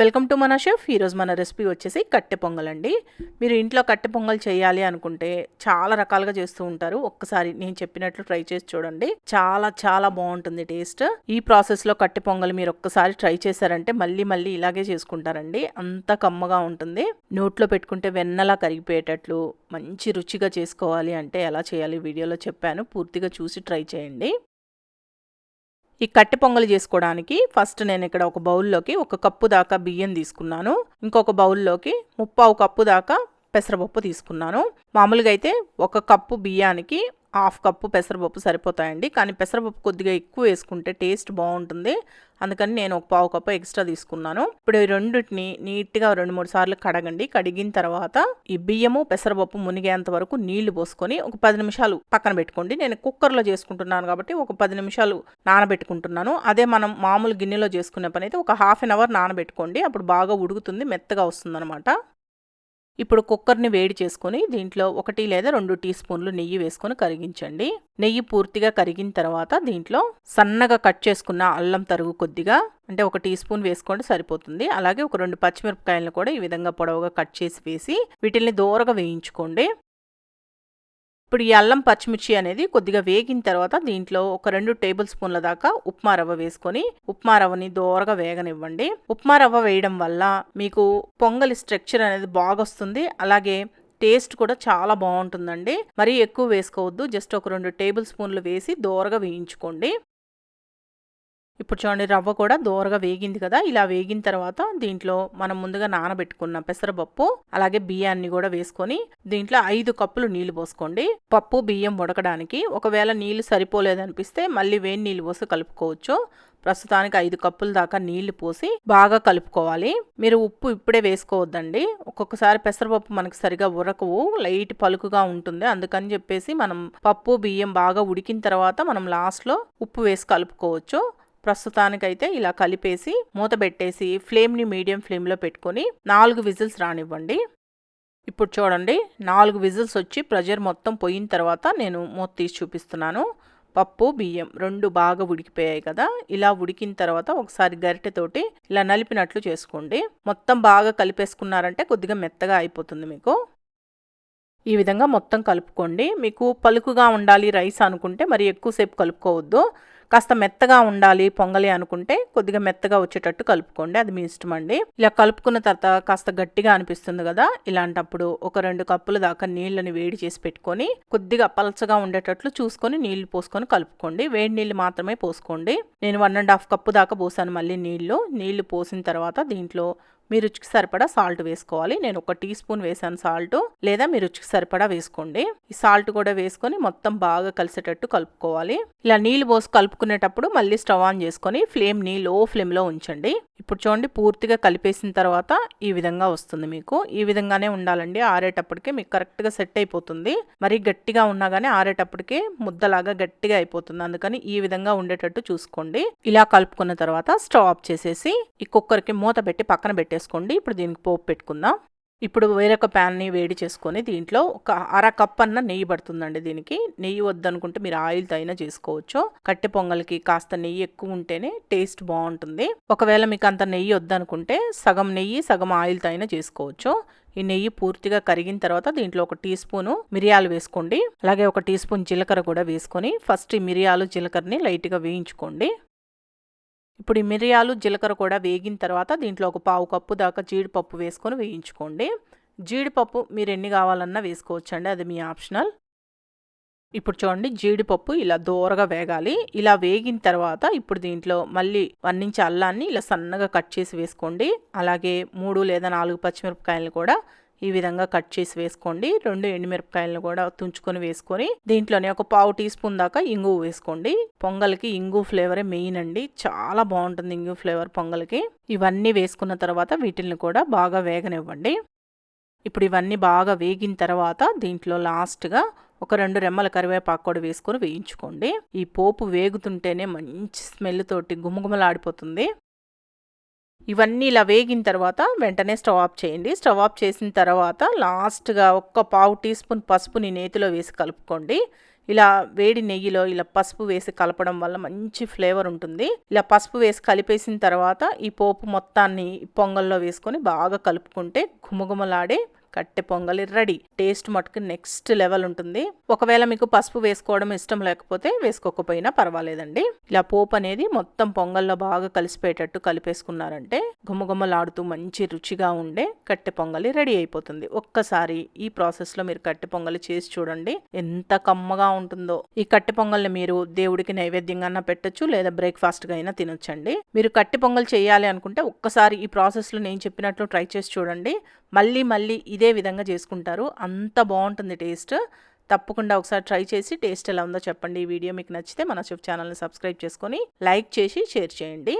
Welcome to మన chef. ఈరోజు మన రెసిపీ వచ్చేసి కట్టె పొంగల్ అండి మీరు ఇంట్లో కట్టె పొంగల్ చేయాలి అనుకుంటే చాలా రకాలుగా చేస్తూ ఉంటారు. ఒక్కసారి నేను చెప్పినట్లు ట్రై చేసి చూడండి. చాలా చాలా బాగుంటుంది టేస్ట్. ఈ ప్రాసెస్లో కట్టె పొంగల్ మీరు ఒక్కసారి ట్రై చేశారంటే మళ్ళీ మళ్ళీ ఇలాగే చేసుకుంటారండి. అంత కమ్మగా ఉంటుంది. నోట్లో పెట్టుకుంటే వెన్నలా కరిగిపోయేటట్లు మంచి రుచిగా చేసుకోవాలి అంటే ఎలా చేయాలి వీడియోలో చెప్పాను. పూర్తిగా చూసి ట్రై చేయండి. ఈ కట్టె పొంగల్ చేసుకోవడానికి ఫస్ట్ నేను ఇక్కడ ఒక బౌల్లోకి ఒక కప్పు దాకా బియ్యం తీసుకున్నాను. ఇంకొక బౌల్లోకి ముప్పావు కప్పు దాకా పెసరపప్పు తీసుకున్నాను. మామూలుగా అయితే ఒక కప్పు బియ్యానికి హాఫ్ కప్పు పెసరపప్పు సరిపోతాయండి. కానీ పెసరపప్పు కొద్దిగా ఎక్కువ వేసుకుంటే టేస్ట్ బాగుంటుంది. అందుకని నేను ఒక పావు కప్పు ఎక్స్ట్రా తీసుకున్నాను. ఇప్పుడు ఈ రెండింటిని నీట్గా రెండు మూడు సార్లు కడగండి. కడిగిన తర్వాత ఈ బియ్యము పెసరపప్పు మునిగేంత వరకు నీళ్ళు పోసుకొని ఒక పది నిమిషాలు పక్కన పెట్టుకోండి. నేను కుక్కర్లో చేసుకుంటున్నాను కాబట్టి ఒక పది నిమిషాలు నానబెట్టుకుంటున్నాను. అదే మనం మామూలు గిన్నెలో చేసుకునే పని అయితే ఒక హాఫ్ అన్ అవర్ నానబెట్టుకోండి. అప్పుడు బాగా ఉడుకుతుంది మెత్తగా వస్తుంది ఇప్పుడు కుక్కర్ని వేడి చేసుకొని దీంట్లో ఒకటి లేదా రెండు టీ స్పూన్లు నెయ్యి వేసుకొని కరిగించండి. నెయ్యి పూర్తిగా కరిగిన తర్వాత దీంట్లో సన్నగా కట్ చేసుకున్న అల్లం తరుగు కొద్దిగా అంటే ఒక టీ స్పూన్ వేసుకోండి సరిపోతుంది. అలాగే ఒక రెండు పచ్చిమిరపకాయలను కూడా ఈ విధంగా పొడవుగా కట్ చేసి వేసి వీటిల్ని దూరగా వేయించుకోండి. ఇప్పుడు ఈ అల్లం పచ్చిమిర్చి అనేది కొద్దిగా వేగిన తర్వాత దీంట్లో ఒక రెండు టేబుల్ స్పూన్ల దాకా ఉప్మా రవ్వ వేసుకొని ఉప్మా రవ్వని దోరగా వేగనివ్వండి. ఉప్మా రవ్వ వేయడం వల్ల మీకు పొంగలి స్ట్రక్చర్ అనేది బాగా వస్తుంది. అలాగే టేస్ట్ కూడా చాలా బాగుంటుందండి. మరీ ఎక్కువ వేసుకోవద్దు. జస్ట్ ఒక రెండు టేబుల్ స్పూన్లు వేసి దోరగా వేయించుకోండి. ఇప్పుడు చూడండి రవ్వ కూడా దోరగా వేగింది కదా. ఇలా వేగిన తర్వాత దీంట్లో మనం ముందుగా నానబెట్టుకున్న పెసరపప్పు అలాగే బియ్యాన్ని కూడా వేసుకొని దీంట్లో ఐదు కప్పులు నీళ్ళు పోసుకోండి. పప్పు బియ్యం ఉడకడానికి ఒకవేళ నీళ్ళు సరిపోలేదనిపిస్తే మళ్ళీ వేడి నీళ్ళు పోసి కలుపుకోవచ్చు. ప్రస్తుతానికి ఐదు కప్పుల దాకా నీళ్ళు పోసి బాగా కలుపుకోవాలి. మీరు ఉప్పు ఇప్పుడే వేసుకోవద్దండి. ఒక్కొక్కసారి పెసరపప్పు మనకు సరిగా ఉరకవు లైట్ పలుకుగా ఉంటుంది. అందుకని చెప్పేసి మనం పప్పు బియ్యం బాగా ఉడికిన తర్వాత మనం లాస్ట్లో ఉప్పు వేసి కలుపుకోవచ్చు. ప్రస్తుతానికైతే ఇలా కలిపేసి మూత పెట్టేసి ఫ్లేమ్ని మీడియం ఫ్లేమ్లో పెట్టుకొని నాలుగు విజిల్స్ రానివ్వండి. ఇప్పుడు చూడండి నాలుగు విజిల్స్ వచ్చి ప్రెజర్ మొత్తం పోయిన తర్వాత నేను మూత తీసి చూపిస్తున్నాను. పప్పు బియ్యం రెండు బాగా ఉడికిపోయాయి కదా ఇలా ఉడికిన తర్వాత ఒకసారి గరిటెతోటి ఇలా నలిపినట్లు చేసుకోండి. మొత్తం బాగా కలిపేసుకున్నారంటే కొద్దిగా మెత్తగా అయిపోతుంది మీకు. ఈ విధంగా మొత్తం కలుపుకోండి. మీకు పలుకుగా ఉండాలి రైస్ అనుకుంటే మరి ఎక్కువసేపు కలుపుకోవద్దు. కాస్త మెత్తగా ఉండాలి పొంగలి అనుకుంటే కొద్దిగా మెత్తగా వచ్చేటట్టు కలుపుకోండి. అది మీ ఇష్టం అండి. ఇలా కలుపుకున్న తర్వాత కాస్త గట్టిగా అనిపిస్తుంది కదా ఇలాంటప్పుడు ఒక రెండు కప్పుల దాకా నీళ్ళని వేడి చేసి పెట్టుకొని కొద్దిగా పలచగా ఉండేటట్లు చూసుకొని నీళ్ళు పోసుకొని కలుపుకోండి. వేడి నీళ్ళు మాత్రమే పోసుకోండి. నేను వన్ అండ్ హాఫ్ కప్పు దాకా పోసాను మళ్ళీ నీళ్ళు నీళ్ళు పోసిన తర్వాత దీంట్లో మీ రుచికి సరిపడా సాల్ట్ వేసుకోవాలి. నేను ఒక టీ స్పూన్ వేసాను సాల్ట్. లేదా మీ రుచికి సరిపడా వేసుకోండి. ఈ సాల్ట్ కూడా వేసుకొని మొత్తం బాగా కలిసేటట్టు కలుపుకోవాలి. ఇలా నీళ్ళు పోసి కలుపుకునేటప్పుడు మళ్ళీ స్టవ్ ఆన్ చేసుకొని ఫ్లేమ్ని లో ఫ్లేమ్లో ఉంచండి. ఇప్పుడు చూడండి పూర్తిగా కలిపేసిన తర్వాత ఈ విధంగా వస్తుంది మీకు. ఈ విధంగానే ఉండాలండి. ఆరేటప్పటికే మీకు కరెక్ట్గా సెట్ అయిపోతుంది. మరి గట్టిగా ఉన్నా కానీ ఆరేటప్పటికే ముద్దలాగా గట్టిగా అయిపోతుంది. అందుకని ఈ విధంగా ఉండేటట్టు చూసుకోండి. ఇలా కలుపుకున్న తర్వాత స్టవ్ ఆఫ్ చేసేసి ఈ కుక్కర్కి మూత పెట్టి పక్కన పెట్టేసుకోండి. ఇప్పుడు దీనికి పోపు పెట్టుకుందాం. ఇప్పుడు వేరొక ప్యాన్ని వేడి చేసుకొని దీంట్లో ఒక అర కప్ అన్న నెయ్యి పడుతుందండి దీనికి. నెయ్యి వద్దనుకుంటే మీరు ఆయిల్తో అయినా చేసుకోవచ్చు. కట్టె పొంగల్కి కాస్త నెయ్యి ఎక్కువ ఉంటేనే టేస్ట్ బాగుంటుంది. ఒకవేళ మీకు అంత నెయ్యి వద్దనుకుంటే సగం నెయ్యి సగం ఆయిల్తో అయినా చేసుకోవచ్చు. ఈ నెయ్యి పూర్తిగా కరిగిన తర్వాత దీంట్లో ఒక టీ స్పూను మిరియాలు వేసుకోండి. అలాగే ఒక టీ స్పూన్ జీలకర్ర కూడా వేసుకొని ఫస్ట్ ఈ మిరియాలు జీలకర్రని లైట్గా వేయించుకోండి. ఇప్పుడు ఈ మిరియాలు జీలకర్ర కూడా వేగిన తర్వాత దీంట్లో ఒక పావు కప్పు దాకా జీడిపప్పు వేసుకొని వేయించుకోండి. జీడిపప్పు మీరు ఎన్ని కావాలన్నా వేసుకోవచ్చండి అది మీ ఆప్షనల్. ఇప్పుడు చూడండి జీడిపప్పు ఇలా దూరగా వేగాలి. ఇలా వేగిన తర్వాత ఇప్పుడు దీంట్లో మళ్ళీ వన్ ఇంచ్ అల్లాన్ని ఇలా సన్నగా కట్ చేసి వేసుకోండి. అలాగే మూడు లేదా నాలుగు పచ్చిమిరపకాయలు కూడా ఈ విధంగా కట్ చేసి వేసుకోండి. రెండు ఎండుమిరపకాయలను కూడా తుంచుకొని వేసుకొని దీంట్లోనే ఒక పావు టీ స్పూన్ దాకా ఇంగు వేసుకోండి. పొంగల్కి ఇంగు ఫ్లేవరే మెయిన్ అండి. చాలా బాగుంటుంది ఇంగు ఫ్లేవర్ పొంగల్కి. ఇవన్నీ వేసుకున్న తర్వాత వీటిని కూడా బాగా వేగనివ్వండి. ఇప్పుడు ఇవన్నీ బాగా వేగిన తర్వాత దీంట్లో లాస్ట్గా ఒక రెండు రెమ్మల కరివేపాకు కూడా వేసుకొని వేయించుకోండి. ఈ పోపు వేగుతుంటేనే మంచి స్మెల్ తోటి గుమగుమలాడిపోతుంది. ఇవన్నీ ఇలా వేగిన తర్వాత వెంటనే స్టవ్ ఆఫ్ చేయండి. స్టవ్ ఆఫ్ చేసిన తర్వాత లాస్ట్గా ఒక్క పావు టీ స్పూన్ పసుపుని నేతిలో వేసి కలుపుకోండి. ఇలా వేడి నెయ్యిలో ఇలా పసుపు వేసి కలపడం వల్ల మంచి ఫ్లేవర్ ఉంటుంది. ఇలా పసుపు వేసి కలిపేసిన తర్వాత ఈ పోపు మొత్తాన్ని పొంగల్లో వేసుకొని బాగా కలుపుకుంటే ఘుమఘుమలాడే కట్టె పొంగలి రెడీ. టేస్ట్ మటుకు నెక్స్ట్ లెవెల్ ఉంటుంది. ఒకవేళ మీకు పసుపు వేసుకోవడం ఇష్టం లేకపోతే వేసుకోకపోయినా పర్వాలేదండి. ఇలా పోపు అనేది మొత్తం పొంగల్లో బాగా కలిసిపోయేటట్టు కలిపేసుకున్నారంటే గుమ్మగుమ్మలాడుతూ మంచి రుచిగా ఉండే కట్టె పొంగలి రెడీ అయిపోతుంది. ఒక్కసారి ఈ ప్రాసెస్లో మీరు కట్టె పొంగలి చేసి చూడండి. ఎంత కమ్మగా ఉంటుందో. ఈ కట్టె పొంగల్ని మీరు దేవుడికి నైవేద్యంగా పెట్టొచ్చు లేదా బ్రేక్ఫాస్ట్గా అయినా తినొచ్చండి. మీరు కట్టె పొంగల్ చేయాలి అనుకుంటే ఒక్కసారి ఈ ప్రాసెస్లో నేను చెప్పినట్లు ట్రై చేసి చూడండి. మళ్ళీ మళ్ళీ ఇదే విధంగా చేసుకుంటారు. అంత బాగుంటుంది టేస్ట్. తప్పకుండా ఒకసారి ట్రై చేసి టేస్ట్ ఎలా ఉందో చెప్పండి. ఈ వీడియో మీకు నచ్చితే మన చెఫ్ ఛానల్ని సబ్స్క్రైబ్ చేసుకొని లైక్ చేసి షేర్ చేయండి.